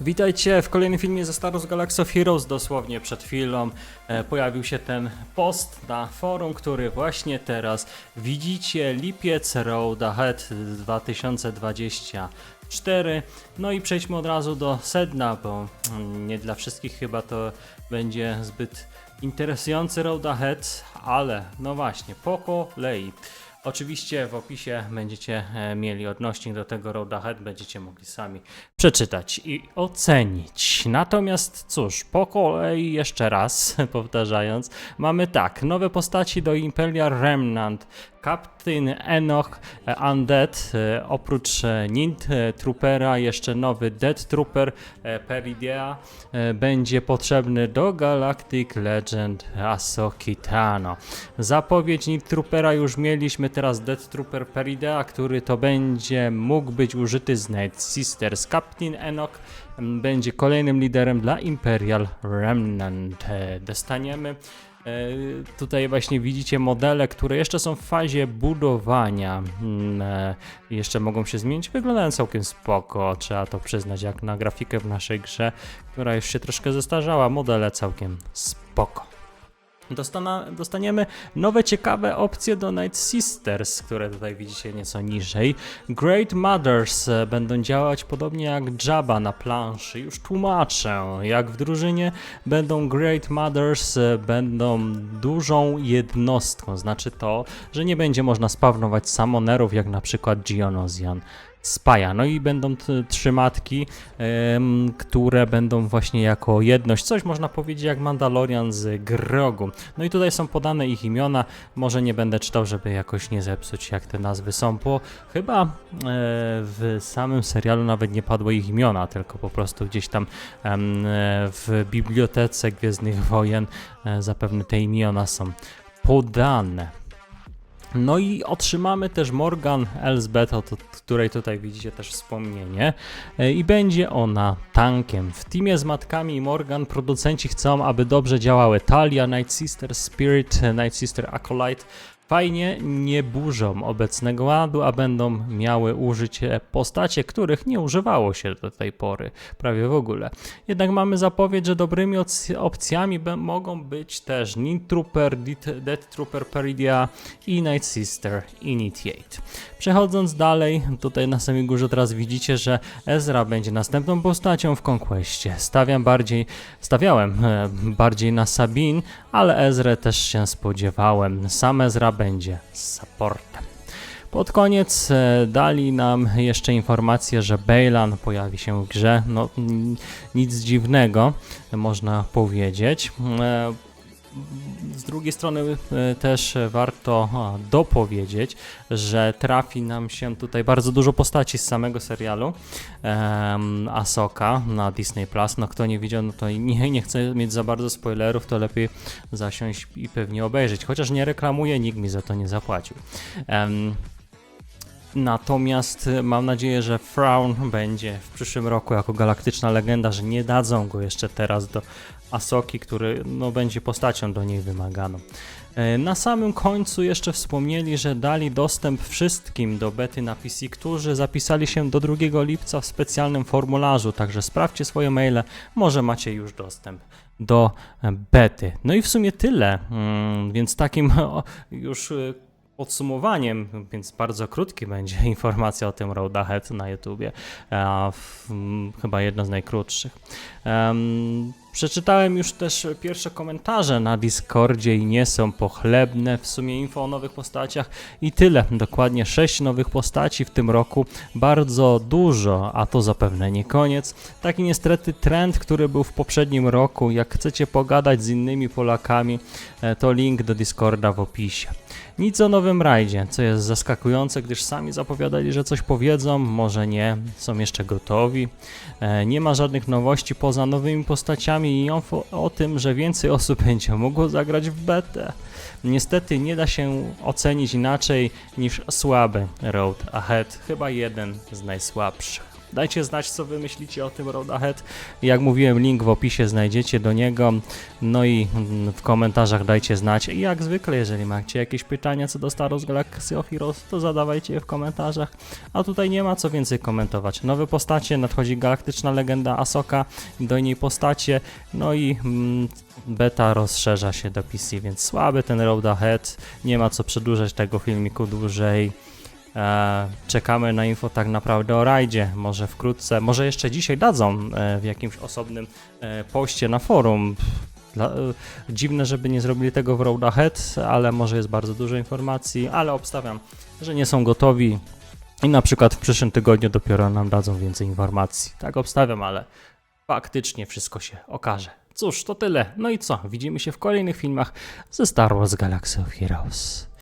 Witajcie w kolejnym filmie ze Star Wars Galaxy of Heroes. Dosłownie przed chwilą e, pojawił się ten post na forum, który właśnie teraz widzicie. Lipiec Road Ahead 2024. No i przejdźmy od razu do sedna, bo mm, nie dla wszystkich chyba to będzie zbyt interesujący Road Ahead, ale no właśnie, po kolei. Oczywiście w opisie będziecie e, mieli odnośnik do tego Road Ahead, będziecie mogli sami przeczytać i ocenić. Natomiast cóż, po kolei jeszcze raz powtarzając, mamy tak, nowe postaci do Imperial Remnant, Captain Enoch Undead, e, oprócz e, Nint Troopera jeszcze nowy Dead Trooper e, Peridea będzie potrzebny do Galactic Legend Ahsoki Tano. Zapowiedź Nint Troopera już mieliśmy, teraz Dead Trooper Peridea, który to będzie mógł być użyty z Night Sisters. Captain Enoch będzie kolejnym liderem dla Imperial Remnant. Dostaniemy Tutaj właśnie widzicie modele, które jeszcze są w fazie budowania. Mm, e, Jeszcze mogą się zmienić. Wyglądają całkiem spoko, trzeba to przyznać, jak na grafikę w naszej grze, która już się troszkę zestarzała. Modele całkiem spoko. Dostana, dostaniemy nowe ciekawe opcje do Night Sisters, które tutaj widzicie nieco niżej. Great Mothers e, będą działać podobnie jak Jabba na planszy. Już tłumaczę. Jak w drużynie będą Great Mothers, e, będą dużą jednostką. Znaczy to, że nie będzie można spawnować samonerów jak na przykład Geonosian. Spaja. No i będą trzy matki, em, które będą właśnie jako jedność, coś można powiedzieć jak Mandalorian z Grogu. No i tutaj są podane ich imiona, może nie będę czytał, żeby jakoś nie zepsuć jak te nazwy są, bo chyba e, w samym serialu nawet nie padły ich imiona, tylko po prostu gdzieś tam e, w bibliotece Gwiezdnych Wojen e, zapewne te imiona są podane. No i otrzymamy też Morgan Elsbeth, o której tutaj widzicie też wspomnienie. E, I będzie ona tankiem. W teamie z matkami Morgan producenci chcą, aby dobrze działały Talia, Night Sister Spirit, Night Sister Acolyte. Fajnie nie burzą obecnego ładu, a będą miały użyć e, postacie, których nie używało się do tej pory, prawie w ogóle. Jednak mamy zapowiedź, że dobrymi opcjami mogą być też Nint Trooper, Death Trooper Peridia i Night Sister Initiate. Przechodząc dalej, tutaj na samej górze teraz widzicie, że Ezra będzie następną postacią w Conquestie. Stawiam bardziej, stawiałem e, bardziej na Sabin, ale Ezrę też się spodziewałem. Sam Ezra będzie supportem. Pod koniec e, dali nam jeszcze informację, że Bejlan pojawi się w grze. No, nic dziwnego, można powiedzieć. Z drugiej strony e, też warto dopowiedzieć, że trafi nam się tutaj bardzo dużo postaci z samego serialu um, Asoka na Disney Plus. No kto nie widział, no to nie, nie chce mieć za bardzo spoilerów, to lepiej zasiąść i pewnie obejrzeć. Chociaż nie reklamuję, nikt mi za to nie zapłacił. Em, Natomiast e, mam nadzieję, że Frown będzie w przyszłym roku jako galaktyczna legenda, że nie dadzą go jeszcze teraz do Asoki, który no, będzie postacią do niej wymaganą. E, Na samym końcu jeszcze wspomnieli, że dali dostęp wszystkim do bety na PC, którzy zapisali się do 2 lipca w specjalnym formularzu, także sprawdźcie swoje maile, może macie już dostęp do e, bety. No i w sumie tyle, mm, więc takim już podsumowaniem, więc bardzo krótki będzie informacja o tym Road Ahead na YouTubie, chyba jedna z najkrótszych. Em, przeczytałem już też pierwsze komentarze na Discordzie i nie są pochlebne. W sumie info o nowych postaciach i tyle. Dokładnie 6 nowych postaci w tym roku. Bardzo dużo, a to zapewne nie koniec. Taki niestety trend, który był w poprzednim roku. Jak chcecie pogadać z innymi Polakami, e, to link do Discorda w opisie. Nic o nowym rajdzie, co jest zaskakujące, gdyż sami zapowiadali, że coś powiedzą, może nie, są jeszcze gotowi. E, nie ma żadnych nowości poza nowymi postaciami i o tym, że więcej osób będzie mogło zagrać w betę. Niestety nie da się ocenić inaczej niż słaby Road Ahead, chyba jeden z najsłabszych. Dajcie znać, co wy myślicie o tym Road Ahead. Jak mówiłem, link w opisie znajdziecie do niego. No i w komentarzach dajcie znać. I jak zwykle, jeżeli macie jakieś pytania co do Star Wars Galaxy of Heroes, to zadawajcie je w komentarzach. A tutaj nie ma co więcej komentować. Nowe postacie, nadchodzi galaktyczna legenda Asoka, do niej postacie, no i mm, beta rozszerza się do PC, więc słaby ten Road Ahead. Nie ma co przedłużać tego filmiku dłużej. E, czekamy na info tak naprawdę o rajdzie. Może wkrótce, może jeszcze dzisiaj dadzą e, w jakimś osobnym e, poście na forum. Dla, e, dziwne, żeby nie zrobili tego w Road Ahead, ale może jest bardzo dużo informacji, ale obstawiam, że nie są gotowi i na przykład w przyszłym tygodniu dopiero nam dadzą więcej informacji. Tak obstawiam, ale faktycznie wszystko się okaże. Cóż, to tyle. No i co? Widzimy się w kolejnych filmach ze Star Wars Galaxy of Heroes.